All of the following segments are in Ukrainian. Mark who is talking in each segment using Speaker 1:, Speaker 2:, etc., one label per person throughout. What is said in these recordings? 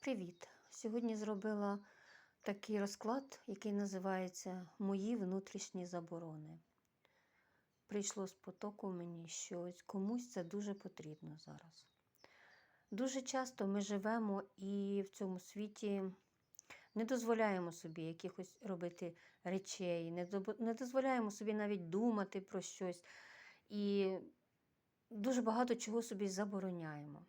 Speaker 1: Привіт! Сьогодні зробила такий розклад, який називається Мої внутрішні заборони. Прийшло з потоку мені, що комусь це дуже потрібно зараз. Дуже часто ми живемо і в цьому світі не дозволяємо собі якихось робити речей, не дозволяємо собі навіть думати про щось. І дуже багато чого собі забороняємо.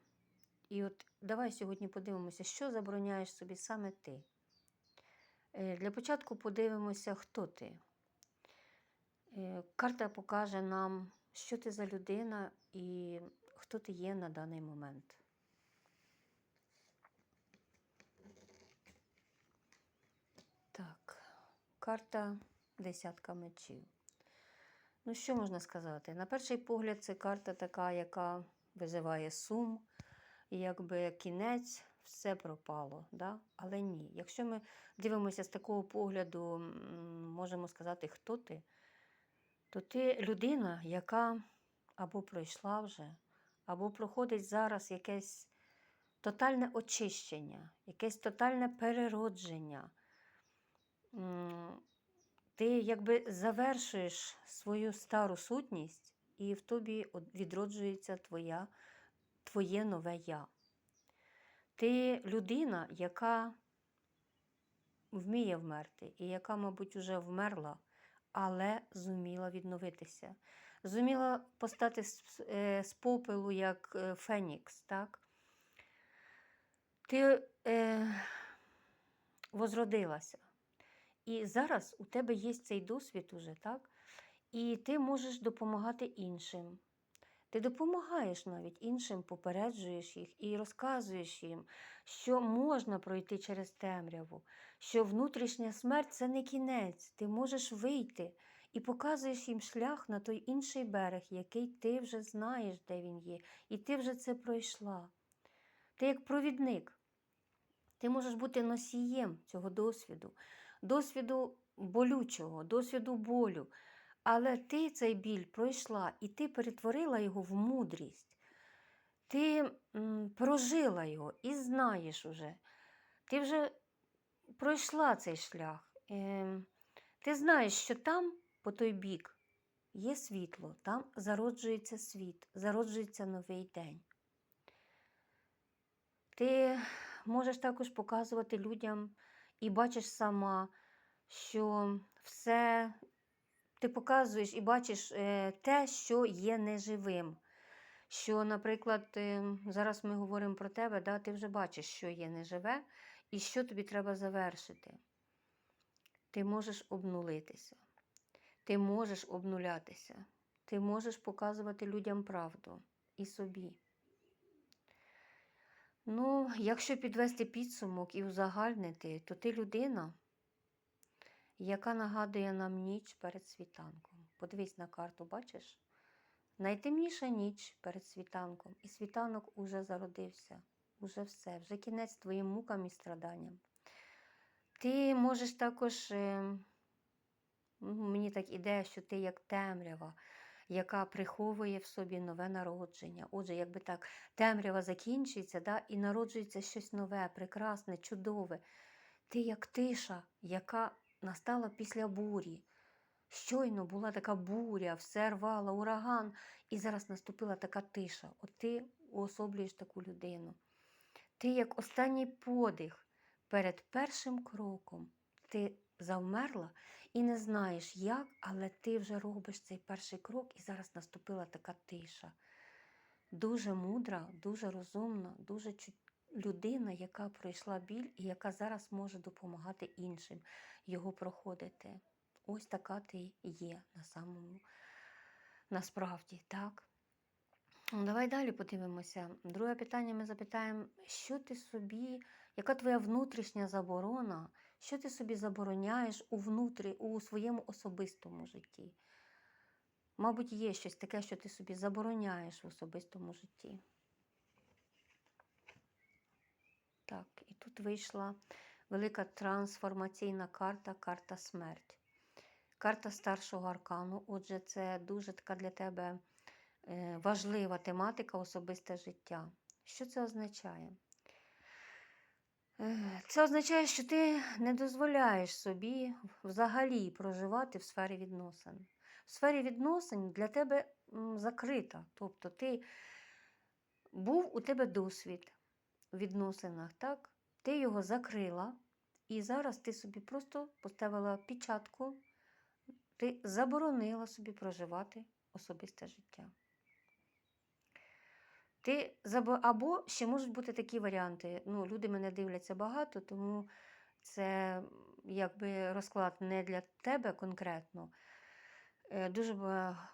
Speaker 1: І от давай сьогодні подивимося, що забороняєш собі саме ти. Е, Для початку подивимося, хто ти. Е, Карта покаже нам, що ти за людина і хто ти є на даний момент. Так, карта десятка мечів. Ну, що можна сказати? На перший погляд, це карта така, яка визиває сум, і якби кінець, все пропало. Да? Але ні. Якщо ми дивимося з такого погляду, можемо сказати, хто ти, то ти людина, яка або пройшла вже, або проходить зараз якесь тотальне очищення, якесь тотальне переродження. Ти якби завершуєш свою стару сутність, і в тобі відроджується твоя, твоє нове я. Ти людина, яка вміє вмерти, і яка, мабуть, вже вмерла, але зуміла відновитися. Зуміла постати з, е, попелу, як е, Фенікс. так? Ти е, возродилася. І зараз у тебе є цей досвід уже, так? І ти можеш допомагати іншим. Ти допомагаєш навіть іншим, попереджуєш їх і розказуєш їм, що можна пройти через темряву, що внутрішня смерть це не кінець. Ти можеш вийти і показуєш їм шлях на той інший берег, який ти вже знаєш, де він є, і ти вже це пройшла. Ти як провідник. Ти можеш бути носієм цього досвіду, досвіду болючого, досвіду болю. Але ти цей біль пройшла і ти перетворила його в мудрість. Ти прожила його і знаєш уже. Ти вже пройшла цей шлях. Е, ти знаєш, що там, по той бік, є світло, там зароджується світ, зароджується новий день. Ти можеш також показувати людям і бачиш сама, що все ти показуєш і бачиш е, те, що є неживим. Що, наприклад, зараз ми говоримо про тебе, да, ти вже бачиш, що є неживе, і що тобі треба завершити. Ти можеш обнулитися, ти можеш обнулятися, ти можеш показувати людям правду і собі. Ну, якщо підвести підсумок і узагальнити, то ти людина, яка нагадує нам ніч перед світанком. Подивись на карту, бачиш? Найтемніша ніч перед світанком, і світанок уже зародився, уже все, вже кінець твоїм мукам і страданням. Ти можеш також, е, ну, мені так ідея, що ти як темрява, яка приховує в собі нове народження. Отже, якби так, темрява закінчується, да, і народжується щось нове, прекрасне, чудове. Ти як тиша, яка настала після бурі. Щойно була така буря, все рвала, ураган, і зараз наступила така тиша. От ти уособлюєш таку людину. Ти як останній подих перед першим кроком. Ти завмерла і не знаєш як, але ти вже робиш цей перший крок, і зараз наступила така тиша. Дуже мудра, дуже розумна, дуже чу- людина, яка пройшла біль і яка зараз може допомагати іншим його проходити. Ось така ти є на самому насправді, так? Давай далі подивимося. Друге питання ми запитаємо, що ти собі, яка твоя внутрішня заборона, що ти собі забороняєш у, внутрі, у своєму особистому житті? Мабуть, є щось таке, що ти собі забороняєш в особистому житті. Так, і тут вийшла велика трансформаційна карта, карта смерть. Карта старшого аркану. Отже, це дуже така для тебе е, важлива тематика особисте життя. Що це означає? Е, Це означає, що ти не дозволяєш собі взагалі проживати в сфері відносин. В сфері відносин для тебе закрита. Тобто ти був у тебе досвід відносинах, так? Ти його закрила, і зараз ти собі просто поставила печатку, ти заборонила собі проживати особисте життя. Ти. Або ще можуть бути такі варіанти. Ну, люди мене дивляться багато, тому це якби розклад не для тебе конкретно. Е, Дуже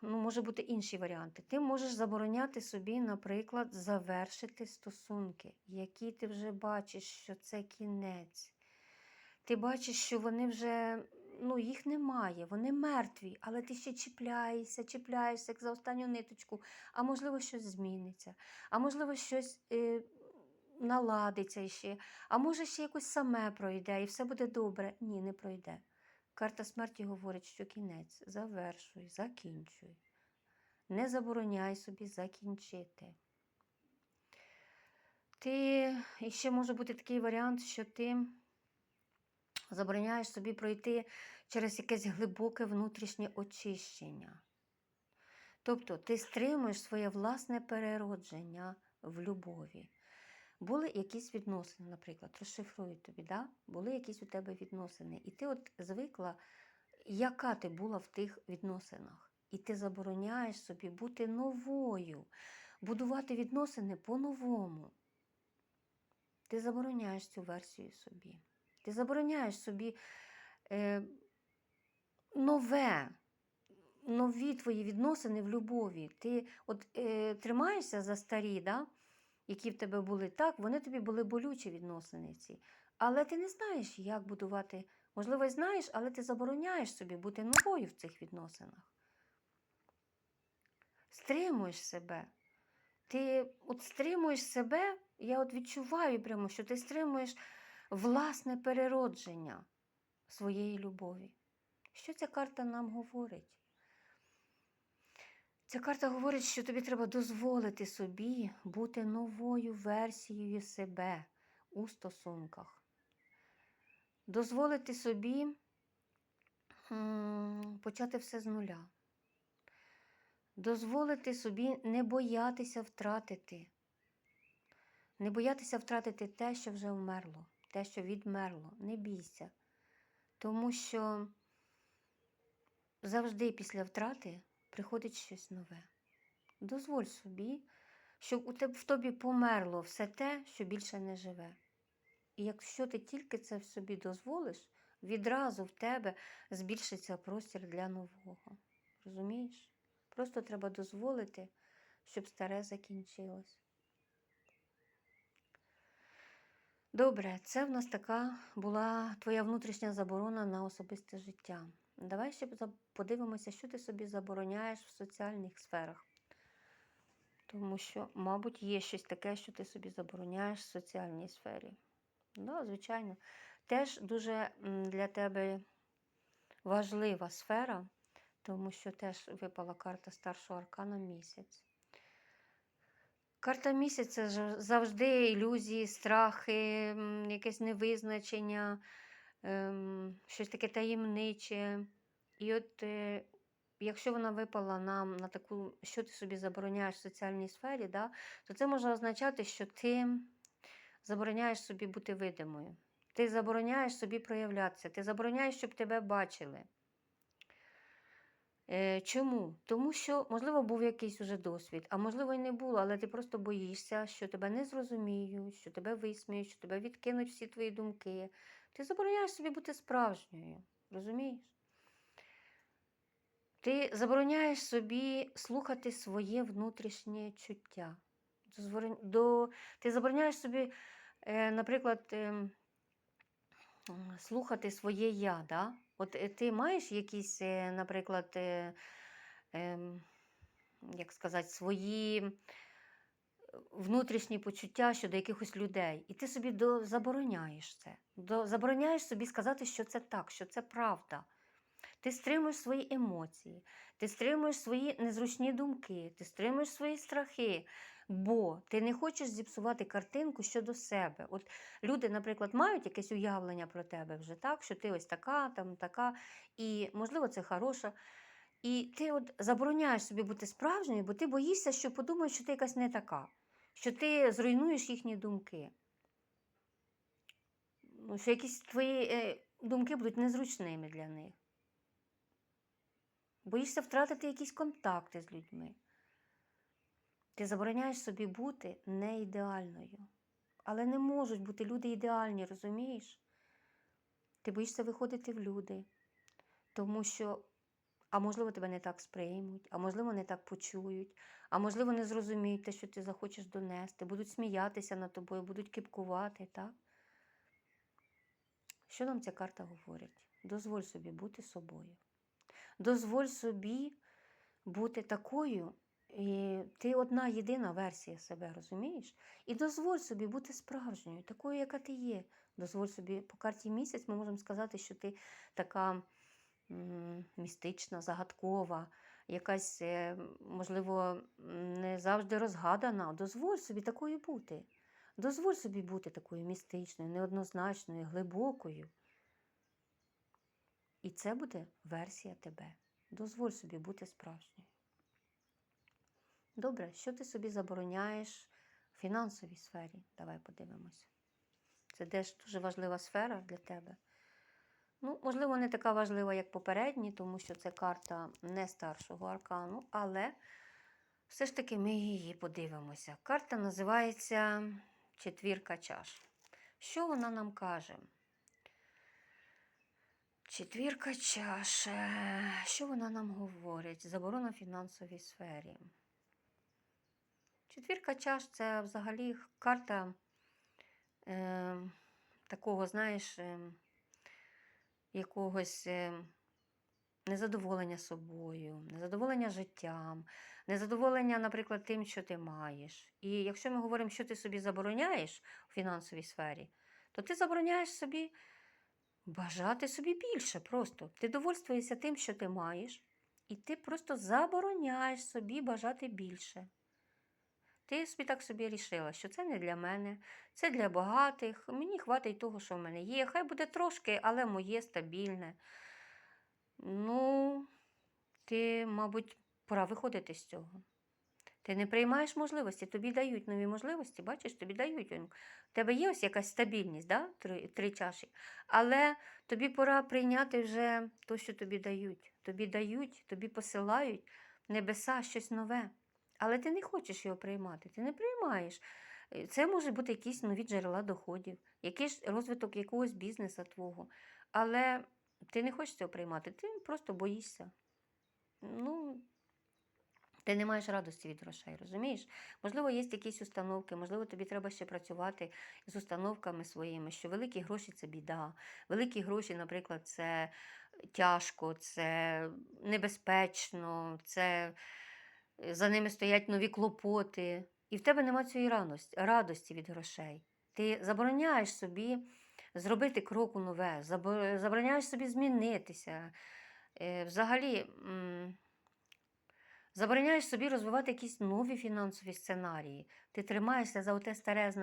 Speaker 1: ну, може бути інші варіанти. Ти можеш забороняти собі, наприклад, завершити стосунки, які ти вже бачиш, що це кінець. Ти бачиш, що вони вже ну, їх немає, вони мертві, але ти ще чіпляєшся, чіпляєшся як за останню ниточку, а можливо, щось зміниться, а можливо, щось е, наладиться ще, а може ще якось саме пройде і все буде добре. Ні, не пройде. Карта смерті говорить, що кінець. Завершуй, закінчуй. Не забороняй собі закінчити. Ти і ще може бути такий варіант, що ти забороняєш собі пройти через якесь глибоке внутрішнє очищення. Тобто ти стримуєш своє власне переродження в любові. Були якісь відносини, наприклад, розшифрую тобі, да? були якісь у тебе відносини, і ти от звикла, яка ти була в тих відносинах. І ти забороняєш собі бути новою, будувати відносини по-новому. Ти забороняєш цю версію собі. Ти забороняєш собі е, нове, нові твої відносини в любові. Ти от е, тримаєшся за старі, да? Які в тебе були так, вони тобі були болючі відносини. Але ти не знаєш, як будувати. Можливо, й знаєш, але ти забороняєш собі бути новою в цих відносинах. Стримуєш себе. Ти от стримуєш себе, я от відчуваю прямо, що ти стримуєш власне переродження своєї любові. Що ця карта нам говорить? Ця карта говорить, що тобі треба дозволити собі бути новою версією себе у стосунках. Дозволити собі почати все з нуля. Дозволити собі не боятися втратити. Не боятися втратити те, що вже вмерло, те, що відмерло. Не бійся. Тому що завжди після втрати приходить щось нове. Дозволь собі, щоб у тебе в тобі померло все те, що більше не живе. І якщо ти тільки це в собі дозволиш, відразу в тебе збільшиться простір для нового. Розумієш? Просто треба дозволити, щоб старе закінчилось. Добре, це в нас така була твоя внутрішня заборона на особисте життя. Давай ще подивимося, що ти собі забороняєш в соціальних сферах. Тому що, мабуть, є щось таке, що ти собі забороняєш в соціальній сфері. Да, звичайно. Теж дуже для тебе важлива сфера, тому що теж випала карта старшого аркана місяць. Карта місяця завжди ілюзії, страхи, якесь невизначення, ем, щось таке таємниче. І от е, якщо вона випала нам на таку, що ти собі забороняєш в соціальній сфері, да, то це може означати, що ти забороняєш собі бути видимою. Ти забороняєш собі проявлятися, ти забороняєш, щоб тебе бачили. Е, Чому? Тому що, можливо, був якийсь уже досвід, а можливо, і не було, але ти просто боїшся, що тебе не зрозуміють, що тебе висміють, що тебе відкинуть всі твої думки. Ти забороняєш собі бути справжньою, розумієш? Ти забороняєш собі слухати своє внутрішнє чуття. До... Ти забороняєш собі, е, наприклад, ем, слухати своє я. Да? От е, ти маєш якісь, е, наприклад, ем, як сказати, свої внутрішні почуття щодо якихось людей, і ти собі до, забороняєш це. До, забороняєш собі сказати, що це так, що це правда. Ти стримуєш свої емоції, ти стримуєш свої незручні думки, ти стримуєш свої страхи. Бо ти не хочеш зіпсувати картинку щодо себе. От люди, наприклад, мають якесь уявлення про тебе вже так, що ти ось така, там така, і можливо це хороша. І ти от забороняєш собі бути справжньою, бо ти боїшся, що подумають, що ти якась не така, що ти зруйнуєш їхні думки. Ну, що якісь твої е, думки будуть незручними для них. Боїшся втратити якісь контакти з людьми. Ти забороняєш собі бути не ідеальною. Але не можуть бути люди ідеальні, розумієш? Ти боїшся виходити в люди, тому що, а можливо, тебе не так сприймуть, а можливо, не так почують, а можливо, не зрозуміють те, що ти захочеш донести, будуть сміятися над тобою, будуть кипкувати, так? Що нам ця карта говорить? Дозволь собі бути собою. Дозволь собі бути такою. І ти одна єдина версія себе, розумієш? І дозволь собі бути справжньою, такою, яка ти є. Дозволь собі по карті місяць ми можемо сказати, що ти така містична, загадкова, якась, е, можливо, не завжди розгадана. Дозволь собі такою бути. Дозволь собі бути такою містичною, неоднозначною, глибокою. І це буде версія тебе. Дозволь собі бути справжньою. Добре, що ти собі забороняєш в фінансовій сфері? Давай подивимося. Це теж дуже важлива сфера для тебе. Ну, можливо, не така важлива, як попередні, тому що це карта не старшого аркану, але все ж таки ми її подивимося. Карта називається Четвірка чаш. Що вона нам каже? Четвірка чаш. Е, Що вона нам говорить? Заборона в фінансовій сфері. Четвірка чаш це взагалі карта е, такого, знаєш, е, якогось е, незадоволення собою, незадоволення життям, незадоволення, наприклад, тим, що ти маєш. І якщо ми говоримо, що ти собі забороняєш у фінансовій сфері, то ти забороняєш собі бажати собі більше просто. Ти довольствуєшся тим, що ти маєш, і ти просто забороняєш собі бажати більше. Ти собі так собі рішила, що це не для мене, це для багатих. Мені хватить того, що в мене є. Хай буде трошки, але моє стабільне. Ну, ти, мабуть, пора виходити з цього. Ти не приймаєш можливості, тобі дають нові можливості, бачиш, тобі дають. У тебе є ось якась стабільність, да? три, три чаші. Але тобі пора прийняти вже те, що тобі дають. Тобі дають, тобі посилають небеса щось нове. Але ти не хочеш його приймати, ти не приймаєш. Е, Це може бути якісь нові джерела доходів, якийсь розвиток якогось бізнесу твого. Але ти не хочеш цього приймати, ти просто боїшся. Ну, ти не маєш радості від грошей, розумієш? Можливо, є якісь установки, можливо, тобі треба ще працювати з установками своїми, що великі гроші це біда. Великі гроші, наприклад, це тяжко, це небезпечно, це за ними стоять нові клопоти. І в тебе нема цієї радості, радості від грошей. Ти забороняєш собі зробити кроку нове, забороняєш собі змінитися. Е, Взагалі, забороняєш собі розвивати якісь нові фінансові сценарії. Ти тримаєшся за оте старе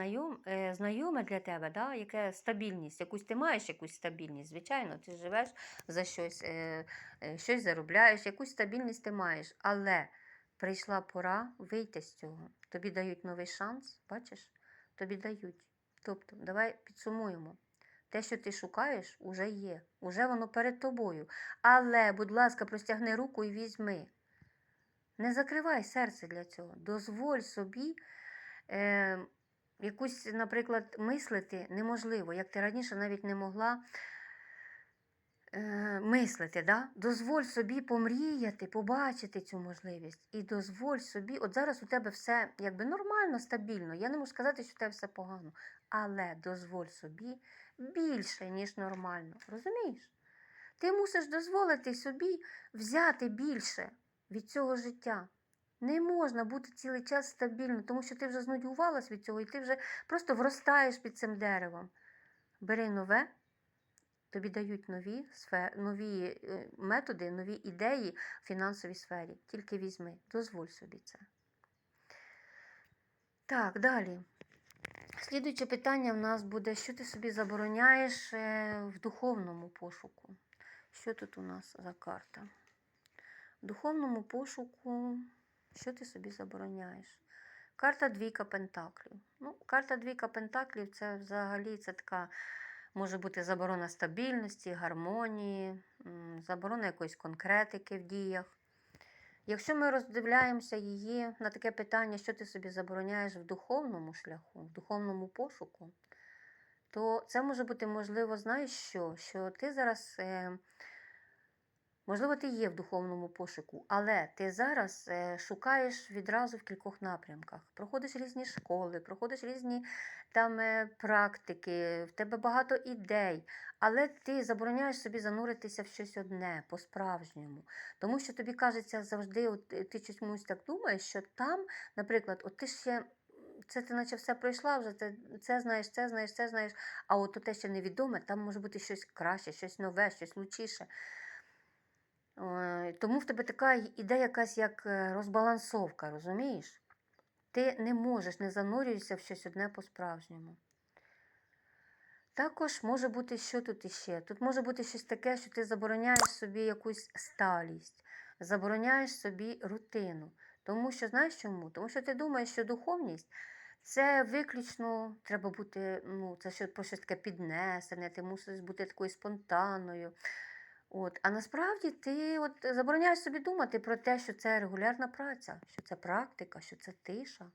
Speaker 1: е, знайоме для тебе, да? яке стабільність, якусь ти маєш якусь стабільність. Звичайно, ти живеш за щось, е, е, щось заробляєш, якусь стабільність ти маєш. Але прийшла пора вийти з цього. Тобі дають новий шанс, бачиш? Тобі дають. Тобто, давай підсумуємо. Те, що ти шукаєш, уже є, уже воно перед тобою. Але, будь ласка, простягни руку і візьми. Не закривай серце для цього. Дозволь собі е, якусь, наприклад, мислити неможливо, як ти раніше навіть не могла е, мислити. Да? Дозволь собі помріяти, побачити цю можливість. І дозволь собі, от зараз у тебе все якби нормально, стабільно. Я не можу сказати, що у тебе все погано. Але дозволь собі більше, ніж нормально. Розумієш? Ти мусиш дозволити собі взяти більше від цього життя. Не можна бути цілий час стабільно, тому що ти вже знудьгувалась від цього, і ти вже просто вростаєш під цим деревом. Бери нове, тобі дають нові, сфе- нові е, методи, нові ідеї в фінансовій сфері. Тільки візьми, дозволь собі це. Так, далі. Слідуюче питання в нас буде, що ти собі забороняєш е, в духовному пошуку? Що тут у нас за карта? В духовному пошуку, що ти собі забороняєш? Карта двійка пентаклів. Ну, карта двійка пентаклів це взагалі це така може бути заборона стабільності, гармонії, заборона якоїсь конкретики в діях. Якщо ми роздивляємося її на таке питання, що ти собі забороняєш в духовному шляху, в духовному пошуку, то це може бути можливо, знаєш що? Що ти зараз, е, можливо, ти є в духовному пошуку, але ти зараз е, шукаєш відразу в кількох напрямках. Проходиш різні школи, проходиш різні там е, практики, в тебе багато ідей, але ти забороняєш собі зануритися в щось одне по-справжньому. Тому що тобі кажеться завжди, от е, ти чомусь так думаєш, що там, наприклад, от ти ще. Це ти наче все пройшла вже, це, це знаєш, це знаєш, це знаєш, а от те, що невідоме, там може бути щось краще, щось нове, щось лучіше. Ой, Тому в тебе така іде якась як е, розбалансовка, розумієш? Ти не можеш, не занурюєшся в щось одне по-справжньому. Також може бути, що тут іще? Тут може бути щось таке, що ти забороняєш собі якусь сталість, забороняєш собі рутину. Тому що, знаєш чому? Тому що ти думаєш, що духовність це виключно треба бути, ну, це що, про щось таке піднесене, ти мусиш бути такою спонтанною. От. А насправді ти от забороняєш собі думати про те, що це регулярна праця, що це практика, що це тиша.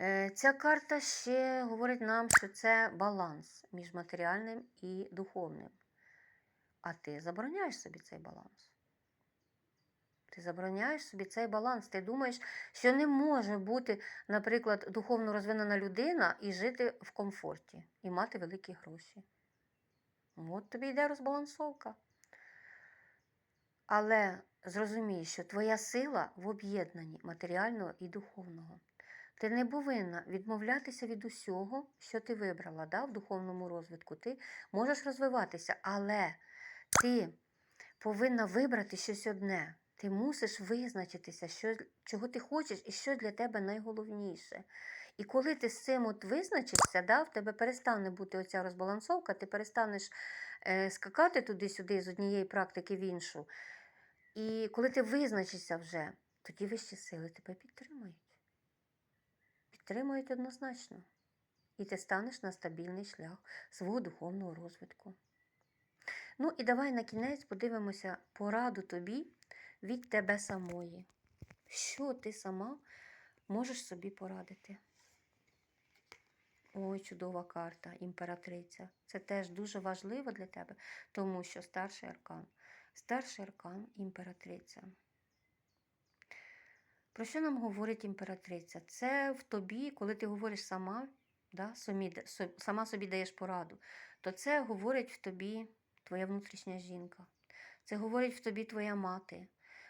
Speaker 1: Е, Ця карта ще говорить нам, що це баланс між матеріальним і духовним. А ти забороняєш собі цей баланс. Ти забороняєш собі цей баланс. Ти думаєш, що не може бути, наприклад, духовно розвинена людина і жити в комфорті, і мати великі гроші. От тобі йде розбалансовка. Але зрозумій, що твоя сила в об'єднанні матеріального і духовного. Ти не повинна відмовлятися від усього, що ти вибрала да, в духовному розвитку. Ти можеш розвиватися, але ти повинна вибрати щось одне. Ти мусиш визначитися, що, чого ти хочеш і що для тебе найголовніше. І коли ти з цим от визначишся, да, в тебе перестане бути оця розбалансовка, ти перестанеш е, скакати туди-сюди з однієї практики в іншу. І коли ти визначишся вже, тоді вищі сили тебе підтримують. Підтримують однозначно. І ти станеш на стабільний шлях свого духовного розвитку. Ну і давай на кінець подивимося пораду тобі від тебе самої. Що ти сама можеш собі порадити? Ой, чудова карта, імператриця. Це теж дуже важливо для тебе, тому що старший аркан. Старший аркан імператриця. Про що нам говорить імператриця? Це в тобі, коли ти говориш сама, да, сама собі даєш пораду, то це говорить в тобі твоя внутрішня жінка. Це говорить в тобі твоя мати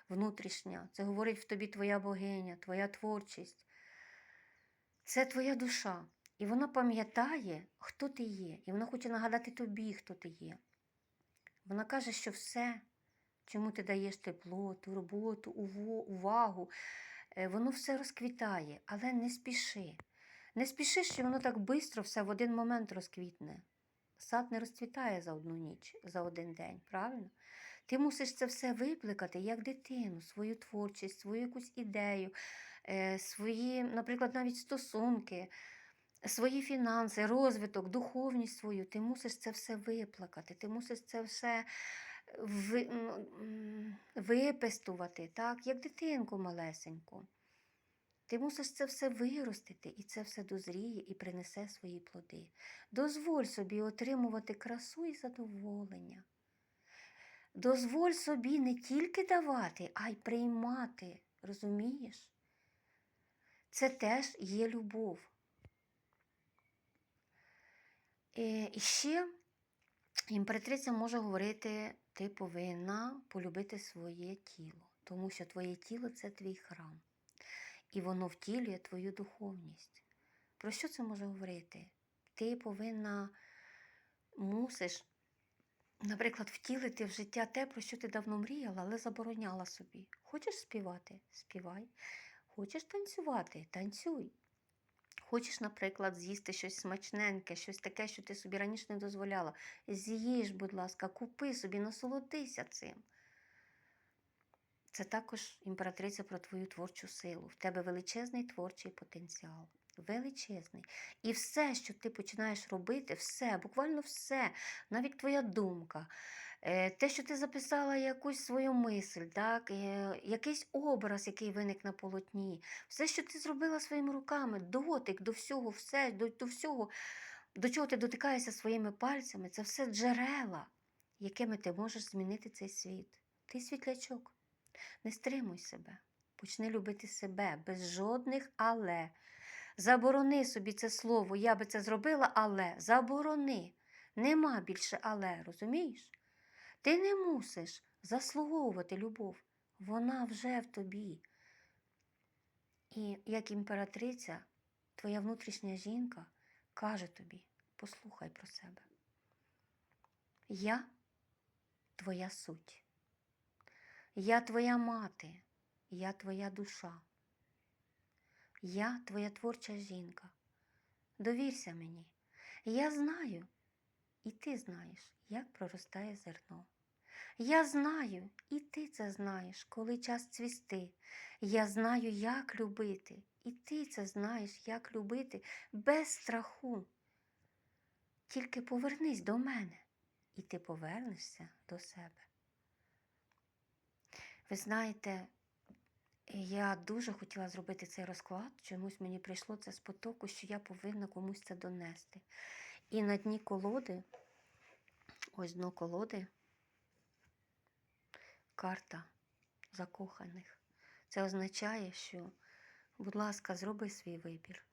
Speaker 1: внутрішня. Це говорить в тобі твоя богиня, твоя творчість. Це твоя душа. І вона пам'ятає, хто ти є. І вона хоче нагадати тобі, хто ти є. Вона каже, що все, чому ти даєш тепло, турботу, уво- увагу, е, воно все розквітає, але не спіши. Не спіши, що воно так швидко все в один момент розквітне. Сад не розцвітає за одну ніч, за один день, правильно? Ти мусиш це все випликати як дитину, свою творчість, свою якусь ідею, е, свої, наприклад, навіть стосунки, свої фінанси, розвиток, духовність свою. Ти мусиш це все виплакати, ти мусиш це все м, випестувати, так, як дитинку малесеньку. Ти мусиш це все виростити, і це все дозріє і принесе свої плоди. Дозволь собі отримувати красу і задоволення. Дозволь собі не тільки давати, а й приймати. Розумієш? Це теж є любов. Е, І ще імператриця може говорити: ти повинна полюбити своє тіло, тому що твоє тіло це твій храм, і воно втілює твою духовність. Про що це може говорити? Ти повинна, мусиш, наприклад, втілити в життя те, про що ти давно мріяла, але забороняла собі. Хочеш співати? Співай. Хочеш танцювати? Танцюй. Хочеш, наприклад, з'їсти щось смачненьке, щось таке, що ти собі раніше не дозволяла. З'їж, будь ласка, купи собі, насолодися цим. Це також імператриця про твою творчу силу. В тебе величезний творчий потенціал. Величезний. І все, що ти починаєш робити, все, буквально все, навіть твоя думка, те, що ти записала якусь свою мисль, так, е, якийсь образ, який виник на полотні, все, що ти зробила своїми руками, дотик до всього, все, до, до всього, до чого ти дотикаєшся своїми пальцями, це все джерела, якими ти можеш змінити цей світ. Ти світлячок. Не стримуй себе, почни любити себе без жодних але. Заборони собі це слово, я би це зробила, але заборони. Нема більше але, розумієш? Ти не мусиш заслуговувати любов. Вона вже в тобі. І як імператриця, твоя внутрішня жінка каже тобі: послухай про себе. Я твоя суть. Я твоя мати, я твоя душа. Я твоя творча жінка. Довірся мені. Я знаю, і ти знаєш, як проростає зерно. Я знаю, і ти це знаєш, коли час цвісти. Я знаю, як любити, і ти це знаєш, як любити без страху. Тільки повернись до мене, і ти повернешся до себе. Ви знаєте, я дуже хотіла зробити цей розклад, чомусь мені прийшло це з потоку, що я повинна комусь це донести. І на дні колоди, ось дно колоди, карта закоханих. Це означає, що, будь ласка, зроби свій вибір.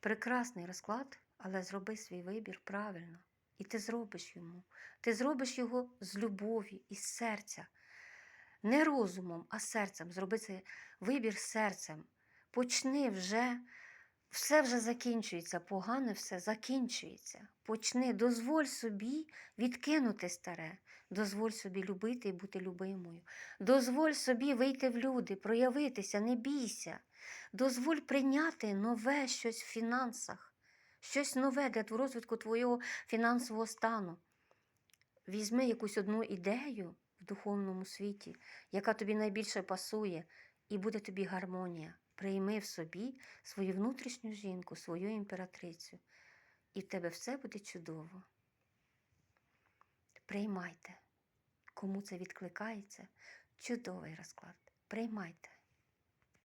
Speaker 1: Прекрасний розклад, але зроби свій вибір правильно. І ти зробиш йому. Ти зробиш його з любові, із серця. Не розумом, а серцем. Зроби цей вибір серцем. Почни вже, все вже закінчується, погане все закінчується. Почни, дозволь собі відкинути старе, дозволь собі любити і бути любимою. Дозволь собі вийти в люди, проявитися, не бійся. Дозволь прийняти нове щось в фінансах, щось нове для розвитку твого фінансового стану. Візьми якусь одну ідею в духовному світі, яка тобі найбільше пасує, і буде тобі гармонія. Прийми в собі свою внутрішню жінку, свою імператрицю, і в тебе все буде чудово. Приймайте, кому це відкликається, чудовий розклад. Приймайте.